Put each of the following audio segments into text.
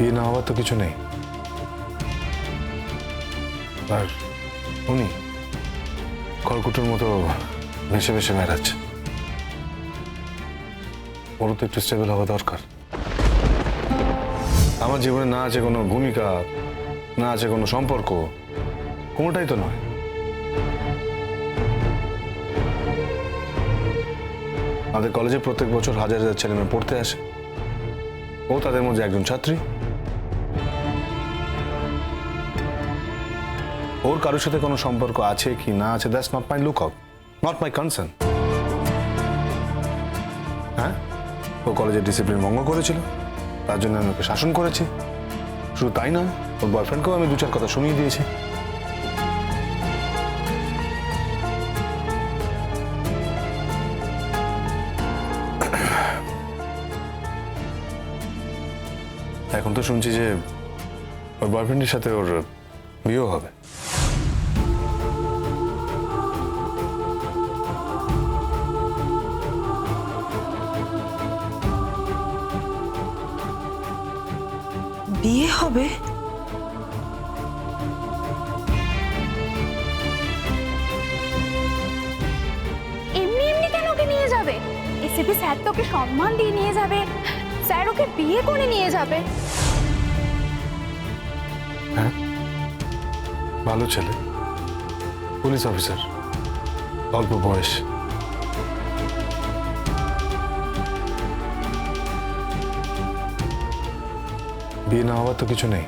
বিয়ে না হওয়ার তো কিছু নেই। আর উনি খড়কুটোর মতো ভেসে ভেসে বেড়াচ্ছে। ওরও তো একটু স্টেবল হওয়া দরকার। আমার জীবনে না আছে কোনো ভূমিকা, না আছে কোনো সম্পর্ক, কোনোটাই তো নয়। আমাদের কলেজে প্রত্যেক বছর হাজার হাজার ছেলে মেয়ে পড়তে আসে। ও তাদের মধ্যে একজন ছাত্রী। ওর কারোর সাথে কোনো সম্পর্ক আছে কি না আছে that's not my lookout not my concern হ্যাঁ? ও কলেজের ডিসিপ্লিন ভঙ্গ করেছিল, তার জন্য আমি ওকে শাসন করেছি। শুধু তাই না, ওর বয়ফ্রেন্ডকেও আমি দু চার কথা শুনিয়ে দিয়েছি। এখন তো শুনছি যে ওর বয়ফ্রেন্ডের সাথে ওর বিয়েও হবে। বিয়ে হবে? এমনি এমনি কেন ওকে নিয়ে যাবে? এসিপি স্যার তো ওকে সম্মান দিয়ে নিয়ে যাবে। স্যার ওকে বিয়ে করে নিয়ে যাবে। হ্যাঁ? ভালো ছেলে। Police officer. অল্প বয়স। বিয়ে না হওয়ার তো কিছু নেই।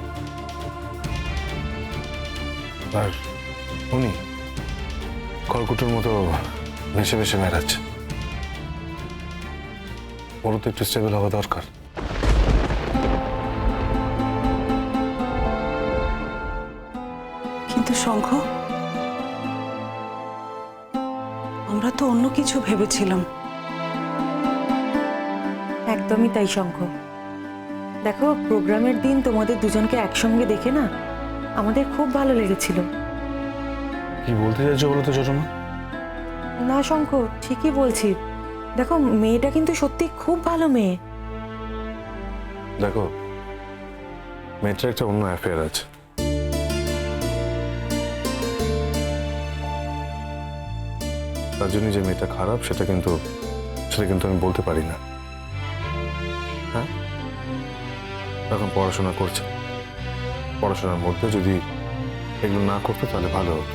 আর উনি খড়কুটোর মতো ভেসে ভেসে বেড়াচ্ছে। ওরও তো একটু স্টেবল হওয়া দরকার। কিন্তু শঙ্খ আমরা তো অন্য কিছু ভেবেছিলাম। একদমই তাই শঙ্খ। দেখো প্রোগ্রামের দিন তোমাদের দুজনকে একসঙ্গে দেখে না? আমাদের খুব ভালো লেগেছিল। কি বলতে চাইছো বলো তো ছোটমা না শঙ্খ ঠিকই বলছি। দেখো মেয়েটা কিন্তু সত্যি খুব ভালো মেয়ে। দেখো মেয়েটার একটা অন্য অ্যাফেয়ার আছে। তার জন্য যে মেয়েটা খারাপ সেটা কিন্তু সেটা কিন্তু আমি বলতে পারি না। হ্যাঁ? এখন পড়াশোনা করছে। পড়াশোনার মধ্যে যদি এগুলো না করতো তাহলে ভালো হতো।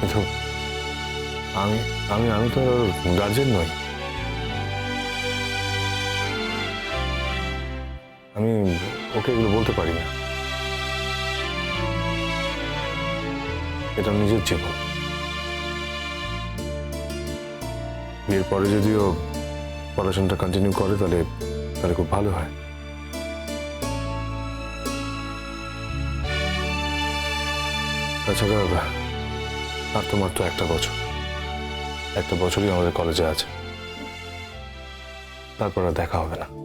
কিন্তু আমি আমি আমি তো গার্জেন নই। আমি ওকে এগুলো বলতে পারি না। এটা নিজের জীবন। বিয়ের পরে যদি ও পড়াশোনাটা কন্টিনিউ করে, তাহলে তাহলে খুব ভালো হয়। তাছাড়া, আর তোমার তো একটা বছর। একটা বছরই আমাদের কলেজে আছে। তারপর আর দেখা হবে না।